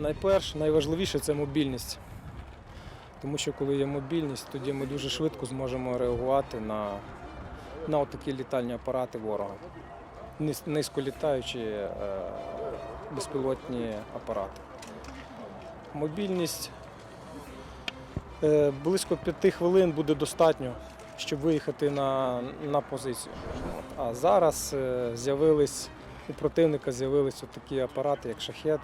Найперше, найважливіше це мобільність. Тому що коли є мобільність, тоді ми дуже швидко зможемо реагувати на, на такі літальні апарати ворога. Низ- Низьколітаючі е, безпілотні апарати. Мобільність е, близько п'яти хвилин буде достатньо, щоб виїхати на, на позицію. А зараз е, з'явились у противника з'явились такі апарати, як шахет,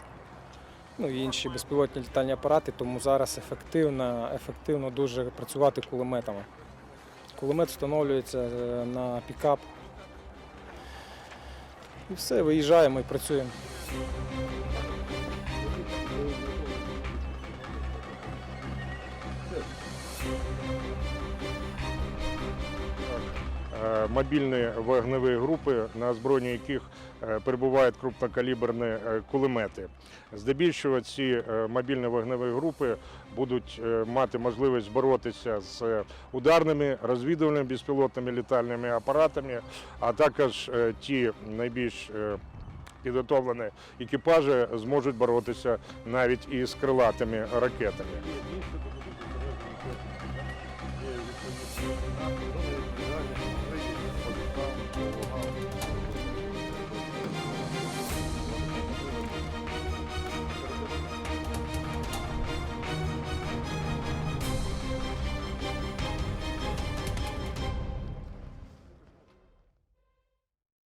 ну і інші безпілотні літальні апарати, тому зараз ефективно, ефективно дуже працювати кулеметами. Кулемет встановлюється е, на пікап. І все, виїжджаємо і працюємо. Е, мобільні вогневі групи, на озброєнні яких е, перебувають крупнокаліберні е, кулемети. Здебільшого ці е, мобільні вогневі групи будуть мати можливість боротися з ударними розвідувальними безпілотними літальними апаратами, а також ті найбільш Підготовлені екіпажі зможуть боротися навіть із крилатими ракетами.